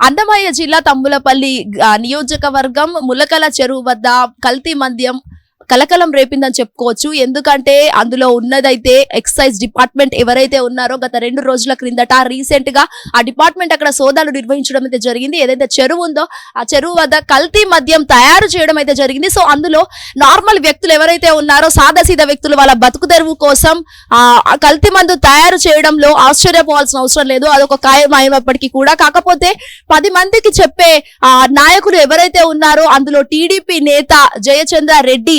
అన్నమయ్య జిల్లా తమ్ములపల్లి నియోజకవర్గం ములకల చెరువు వద్ద కల్తీ మద్యం కలకలం రేపిందని చెప్పుకోవచ్చు. ఎందుకంటే అందులో ఉన్నదైతే ఎక్సైజ్ డిపార్ట్మెంట్ ఎవరైతే ఉన్నారో గత రెండు రోజుల క్రిందట రీసెంట్గా ఆ డిపార్ట్మెంట్ అక్కడ సోదాలు నిర్వహించడం అయితే జరిగింది. ఏదైతే చెరువు ఉందో ఆ చెరువు వద్ద కల్తీ మద్యం తయారు చేయడం అయితే జరిగింది. సో అందులో నార్మల్ వ్యక్తులు ఎవరైతే ఉన్నారో సాదాసీద వ్యక్తులు వాళ్ళ బతుకు తెరువు కోసం ఆ కల్తీ మందు తయారు చేయడంలో ఆశ్చర్యపోవాల్సిన అవసరం లేదు. అదొక ఖాయమైనప్పటికీ కూడా. కాకపోతే పది మందికి చెప్పే ఆ నాయకులు ఎవరైతే ఉన్నారో అందులో టీడీపీ నేత జయచంద్ర రెడ్డి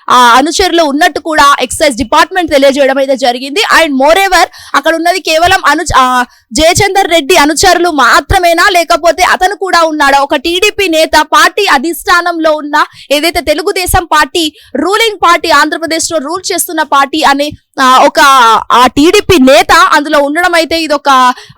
అనుచరులు ఉన్నట్టు కూడా ఎక్సైజ్ డిపార్ట్మెంట్ తెలియజేయడం అయితే జరిగింది. అండ్ మోర్ ఎవర్ అక్కడ ఉన్నది కేవలం అను జయచందర్ రెడ్డి అనుచరులు మాత్రమేనా? లేకపోతే అతను కూడా ఉన్నాడా? ఒక టీడీపీ నేత పార్టీ అధిష్టానంలో ఉన్న ఏదైతే తెలుగుదేశం పార్టీ రూలింగ్ పార్టీ ఆంధ్రప్రదేశ్లో రూల్ చేస్తున్న పార్టీ అనే ఒక ఆ టీడీపీ నేత అందులో ఉండడం అయితే ఇది ఒక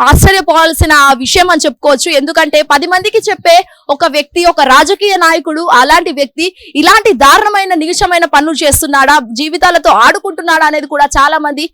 ఆశ్చర్యపోవాల్సిన విషయం అని చెప్పుకోవచ్చు. ఎందుకంటే పది మందికి చెప్పే ఒక వ్యక్తి ఒక రాజకీయ నాయకుడు అలాంటి వ్యక్తి ఇలాంటి దారుణమైన నీచమైన పనులు చేస్తున్నాడా? జీవితాలతో ఆడుకుంటున్నాడా అనేది కూడా చాలా మంది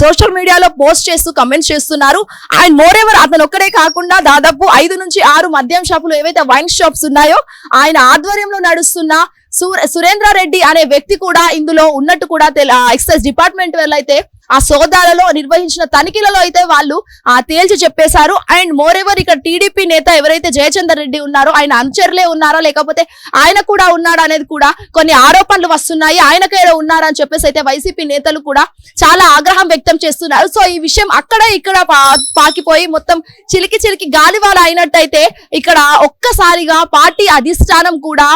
సోషల్ మీడియాలో పోస్ట్ చేస్తూ కమెంట్స్ చేస్తున్నారు. అండ్ మోర్ ఎవర్ అతను ఒక్కడే కాకుండా దాదాపు ఐదు నుంచి ఆరు మద్యం షాపులు ఏవైతే వైన్ షాప్స్ ఉన్నాయో ఆయన ఆధ్వర్యంలో నడుస్తున్న సుర- సురేంద్ర రెడ్డి అనే వ్యక్తి కూడా ఇందులో ఉన్నట్టు కూడా ఎక్సైజ్ డిపార్ట్మెంట్ వెళ్ళైతే అయితే ఆ సోదాలలో నిర్వహించిన తనిఖీలలో అయితే వాళ్ళు ఆ తేల్చి చెప్పేశారు. అండ్ మోర్ ఎవర్ ఇక్కడ టీడీపీ నేత ఎవరైతే జయచందర్ రెడ్డి ఉన్నారో ఆయన అనుచరులే ఉన్నారో? లేకపోతే ఆయన కూడా ఉన్నాడా అనేది కూడా కొన్ని ఆరోపణలు వస్తున్నాయి. ఆయనకేదో ఉన్నారా అని చెప్పేసి అయితే వైసీపీ నేతలు కూడా చాలా ఆగ్రహం వ్యక్తం చేస్తున్నారు. సో ఈ విషయం అక్కడ ఇక్కడ పా- పాకిపోయి మొత్తం చిలికి చిలికి గాలివాల అయినట్టయితే ఇక్కడ ఒక్కసారిగా పార్టీ అధిష్టానం కూడా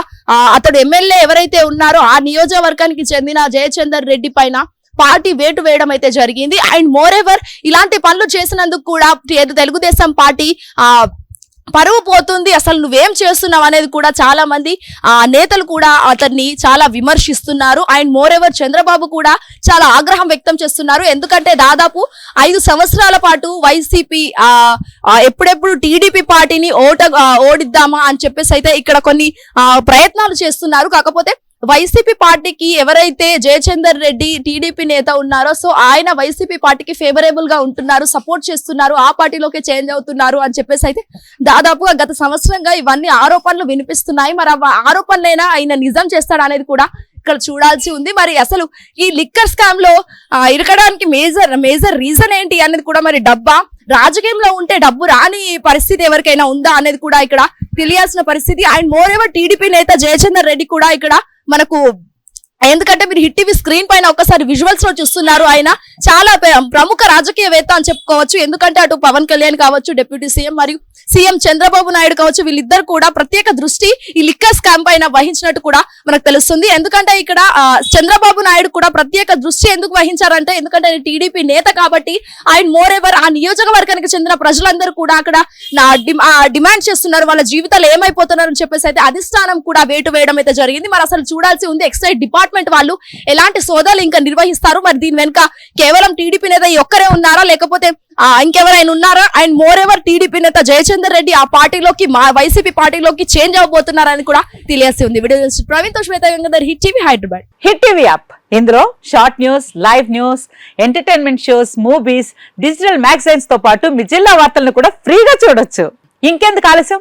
అతడు ఎమ్మెల్యే ఎవరైతే ఉన్నారో ఆ నియోజకవర్గానికి చెందిన జయచందర్ రెడ్డి పైన పార్టీ వేటు వేయడం అయితే జరిగింది. అండ్ మోర్ ఎవర్ ఇలాంటి పనులు చేసినందుకు కూడా తెలుగుదేశం పార్టీ ఆ పరువు పోతుంది. అసలు నువ్వేం చేస్తున్నావు అనేది కూడా చాలా మంది ఆ నేతలు కూడా అతన్ని చాలా విమర్శిస్తున్నారు. అండ్ మోర్ ఎవర్ చంద్రబాబు కూడా చాలా ఆగ్రహం వ్యక్తం చేస్తున్నారు. ఎందుకంటే దాదాపు ఐదు సంవత్సరాల పాటు వైసీపీ ఆ ఎప్పుడెప్పుడు టీడీపీ పార్టీని ఓట ఓడిద్దామా అని చెప్పేసి అయితే ఇక్కడ కొన్ని ప్రయత్నాలు చేస్తున్నారు. కాకపోతే వైసీపీ పార్టీకి ఎవరైతే జయచందర్ రెడ్డి టీడీపీ నేత ఉన్నారో సో ఆయన వైసీపీ పార్టీకి ఫేవరబుల్గా ఉంటున్నారు సపోర్ట్ చేస్తున్నారు ఆ పార్టీలోకి చేంజ్ అవుతున్నారు అని చెప్పేసి అయితే దాదాపుగా గత సంవత్సరంగా ఇవన్నీ ఆరోపణలు వినిపిస్తున్నాయి. మరి ఆ ఆరోపణలైనా ఆయన నిజం చేస్తాడు అనేది కూడా ఇక్కడ చూడాల్సి ఉంది. మరి అసలు ఈ లిక్కర్ స్కామ్లో ఇరగడానికి ఇరకడానికి మేజర్ మేజర్ రీజన్ ఏంటి అనేది కూడా మరి డబ్బా? రాజకీయంలో ఉంటే డబ్బు రాని పరిస్థితి ఎవరికైనా ఉందా అనేది కూడా ఇక్కడ తెలియాల్సిన పరిస్థితి. అండ్ మోర్ ఎవర్ టీడీపీ నేత జయచందర్ రెడ్డి కూడా ఇక్కడ మనకు ఎందుకంటే మీరు హిట్ టీవీ స్క్రీన్ పైన ఒకసారి విజువల్స్లో చూస్తున్నారు. ఆయన చాలా ప్రముఖ రాజకీయవేత్త అని చెప్పుకోవచ్చు. ఎందుకంటే అటు పవన్ కళ్యాణ్ కావచ్చు డిప్యూటీ సీఎం మరియు సీఎం చంద్రబాబు నాయుడు కావచ్చు వీళ్ళిద్దరు కూడా ప్రత్యేక దృష్టి ఈ లిక్కర్ స్కామ్ పైన వహించినట్టు కూడా మనకు తెలుస్తుంది. ఎందుకంటే ఇక్కడ ఆ, చంద్రబాబు నాయుడు కూడా ప్రత్యేక దృష్టి ఎందుకు వహించారంటే ఎందుకంటే ఆయన టీడీపీ నేత కాబట్టి ఆయన మోర్ ఎవర్ ఆ నియోజకవర్గానికి చెందిన ప్రజలందరూ కూడా అక్కడ డిమాండ్ చేస్తున్నారు. వాళ్ళ జీవితాలు ఏమైపోతున్నారు అని చెప్పేసి అయితే అధిష్టానం కూడా వేటు వేయడం అయితే జరిగింది. మరి అసలు చూడాల్సి ఉంది. ఎక్సైజ్ డిపార్ట్మెంట్ వాళ్ళు ఎలాంటి సోదాలు ఇంకా నిర్వహిస్తారు? మరి దీని వెనుక కేవలం టీడీపీ నేత ఒక్కరే ఉన్నారా? లేకపోతే ఇంకెవరైనా ఉన్నారా? అండ్ మోర్ ఎవర్ టీడీపీ నేత జయచందర్ రెడ్డి ఆ పార్టీలోకి మా వైసీపీ పార్టీలోకి చేంజ్ అవ్వబోతున్నారని కూడా తెలియాల్సి ఉంది. Video ప్రవీణ్తో Swetha Gangadhar hit TV Hyderabad. Hit TV app. ఇందులో short news live news entertainment shows movies digital మ్యాగజైన్స్తో పాటు మీ జిల్లా వార్తలను కూడా ఫ్రీగా చూడొచ్చు. ఇంకెందుకు ఆలస్యం?